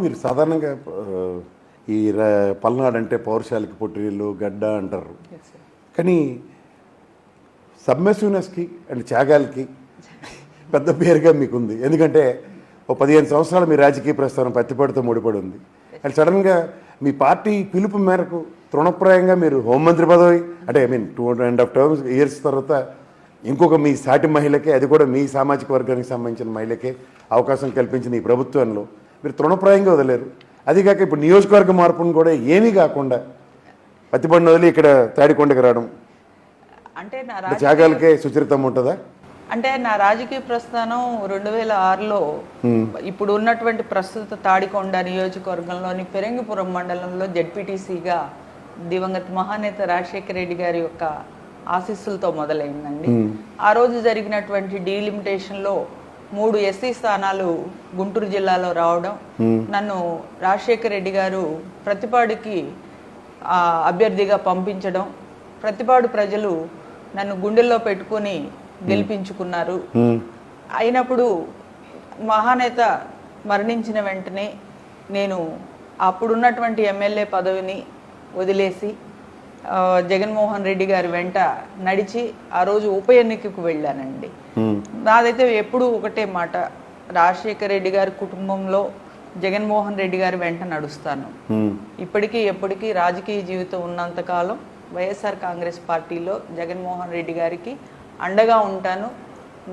మీరు సాధారణంగా ఈ పల్నాడు అంటే పౌరుషాలకి పొట్టిరీళ్ళు గడ్డ అంటారు. కానీ సబ్మెసివ్నెస్కి అండ్ త్యాగాలకి పెద్ద పేరుగా మీకు ఉంది ఎందుకంటే ఓ పదిహేను సంవత్సరాలు మీ రాజకీయ ప్రస్థానం పత్తిపాటితో ముడిపడి ఉంది అండ్ సడన్గా మీ పార్టీ పిలుపు మేరకు తృణప్రాయంగా మీరు హోంమంత్రి పదవి అంటే I mean two and half terms years తర్వాత ఇంకొక మీ సాటి మహిళకే అది కూడా మీ సామాజిక వర్గానికి సంబంధించిన మహిళకే అవకాశం కల్పించిన ఈ ప్రభుత్వంలో. మీరు తృణప్రాయంగా వదిలేరు. అది కాక ఇప్పుడు నియోజకవర్గ మార్పును కూడా ఏమీ కాకుండా పత్తిపండు వదిలి ఇక్కడ తాడికొండకి రావడం. అంటే నా త్యాగాలకే సుచరితం ఉంటుందా? అంటే నా రాజకీయ ప్రస్థానం రెండు వేల ఆరులో ఇప్పుడు ఉన్నటువంటి ప్రస్తుత తాడికొండ నియోజకవర్గంలోని పెరంగిపురం మండలంలో జడ్పీటీసీగా దివంగత మహానేత రాజశేఖర రెడ్డి గారి యొక్క ఆశీస్సులతో మొదలైందండి. ఆ రోజు జరిగినటువంటి డీలిమిటేషన్లో మూడు ఎస్సీ స్థానాలు గుంటూరు జిల్లాలో రావడం నన్ను రాజశేఖర రెడ్డి గారు ప్రతిపాడికి అభ్యర్థిగా పంపించడం ప్రతిపాడు ప్రజలు నన్ను గుండెల్లో పెట్టుకొని గెలిపించుకున్నారు. అయినప్పుడు మహానేత మరణించిన వెంటనే నేను అప్పుడున్నటువంటి ఎమ్మెల్యే పదవిని వదిలేసి జగన్మోహన్ రెడ్డి గారి వెంట నడిచి ఆ రోజు ఉప ఎన్నికకు వెళ్ళానండి. నాదైతే ఎప్పుడూ ఒకటే మాట రాజశేఖర రెడ్డి గారి కుటుంబంలో జగన్మోహన్ రెడ్డి గారి వెంట నడుస్తాను. ఇప్పటికీ ఎప్పటికీ రాజకీయ జీవితం ఉన్నంతకాలం వైఎస్ఆర్ కాంగ్రెస్ పార్టీలో జగన్మోహన్ రెడ్డి గారికి అండగా ఉంటాను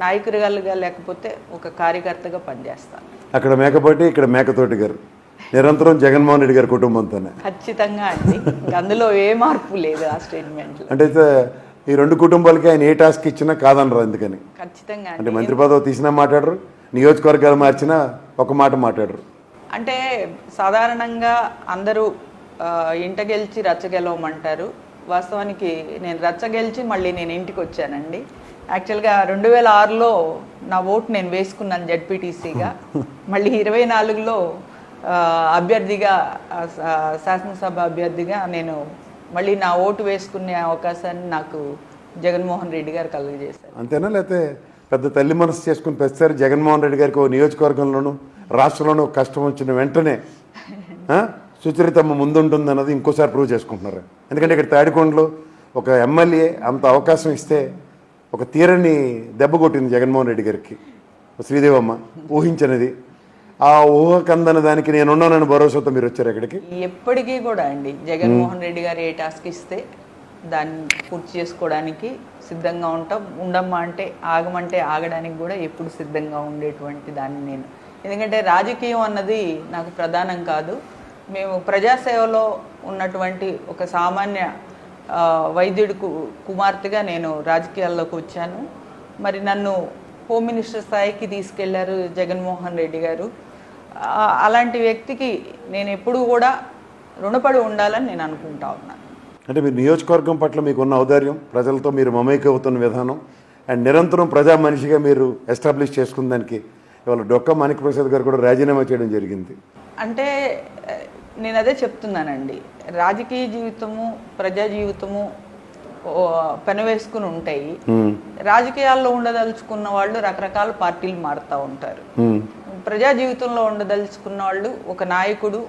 నాయకుడిగా లేకపోతే ఒక కార్యకర్తగా పనిచేస్తాను. అక్కడ మేకపాటి ఇక్కడ మేకతోటి గారు. నిరంతరం జగన్మోహన్ రెడ్డి గారి కుటుంబంతోనే. ఖచ్చితంగా అండి. అందులో ఏ మార్పు లేదు ఆ స్టేట్మెంట్లో. అంటే ఈ రెండు కుటుంబాలకి ఆయన ఏ టాస్క్ ఇచ్చినా కాదనరు అందుకని. ఖచ్చితంగా అంటే మంత్రి పదవి తీసినా మాట్లాడరు నియోజకవర్గాలు మార్చినా ఒక మాట మాట్లాడరు. అంటే సాధారణంగా అందరూ ఇంట గెలిచి రచ్చ గెలవమంటారు. వాస్తవానికి నేను రచ్చ గెలిచి మళ్ళీ నేను ఇంటికి వచ్చానండి. యాక్చువల్గా రెండు వేల ఆరులో నా ఓటు నేను వేసుకున్నాను జడ్పీటీసీగా. మళ్ళీ ఇరవై నాలుగులో అభ్యర్థిగా శాసనసభ అభ్యర్థిగా నేను మళ్ళీ నా ఓటు వేసుకునే అవకాశాన్ని నాకు జగన్మోహన్ రెడ్డి గారు కలుగజేశారు. అంతేనా? లేకపోతే పెద్ద తల్లి మనసు చేసుకుని ప్రతిసారి జగన్మోహన్ రెడ్డి గారికి ఓ నియోజకవర్గంలోనూ రాష్ట్రంలోనూ కష్టం వచ్చిన వెంటనే సుచరితమ్మ ముందుంటుంది అన్నది ఇంకోసారి ప్రూవ్ చేసుకుంటున్నారు. ఎందుకంటే ఇక్కడ తాడికొండలో ఒక ఎమ్మెల్యే అంత అవకాశం ఇస్తే ఒక తీరని దెబ్బ కొట్టింది జగన్మోహన్ రెడ్డి గారికి. శ్రీదేవమ్మ ఊహించనిది. ఆ ఊహకందని దానికి నేనున్నానని భరోసాతో మీరు వచ్చారు ఇక్కడికి? ఎప్పటికీ కూడా అండి. జగన్మోహన్ రెడ్డి గారు ఏ టాస్క్ ఇస్తే దాన్ని పూర్తి చేసుకోవడానికి సిద్ధంగా ఉంటాం. ఉండమ్మా అంటే ఆగమంటే ఆగడానికి కూడా ఎప్పుడు సిద్ధంగా ఉండేటువంటి దాన్ని నేను. ఎందుకంటే రాజకీయం అన్నది నాకు ప్రధానం కాదు. మేము ప్రజాసేవలో ఉన్నటువంటి ఒక సామాన్య వైద్యుడి కు- కుమార్తెగా నేను రాజకీయాల్లోకి వచ్చాను. మరి నన్ను హోమ్ మినిస్టర్ స్థాయికి తీసుకెళ్ళారు జగన్మోహన్ రెడ్డి గారు. అలాంటి వ్యక్తికి నేను ఎప్పుడూ కూడా రుణపడి ఉండాలని నేను అనుకుంటా ఉన్నాను అంటే మీరు నియోజకవర్గం పట్ల మీకు ఉన్న ఔదార్యం ప్రజలతో మీరు మమైక్య అవుతున్న విధానం అండ్ నిరంతరం ప్రజా మనిషిగా మీరు ఎస్టాబ్లిష్ చేసుకున్న దానికి ఇవాళ డొక్క మాణిక ప్రసాద్ గారు కూడా రాజీనామా చేయడం జరిగింది. అంటే నేను అదే చెప్తున్నానండి. రాజకీయ జీవితము ప్రజా జీవితము పెనవేసుకుని ఉంటాయి. రాజకీయాల్లో ఉండదలుచుకున్న వాళ్ళు రకరకాల పార్టీలు మారుతూ ఉంటారు. ప్రజా జీవితంలో ఉండదలుచుకున్న వాళ్ళు ఒక నాయకుడు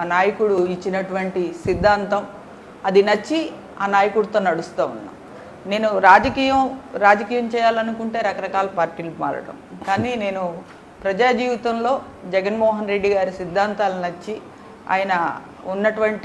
ఆ నాయకుడు ఇచ్చినటువంటి సిద్ధాంతం అది నచ్చి ఆ నాయకుడితో నడుస్తూ ఉన్నాం. నేను రాజకీయం రాజకీయం చేయాలనుకుంటే రకరకాల పార్టీలు మారడం. కానీ నేను ప్రజా జీవితంలో జగన్మోహన్ రెడ్డి గారి సిద్ధాంతాలు నచ్చి ఆయన ఉన్నటువంటి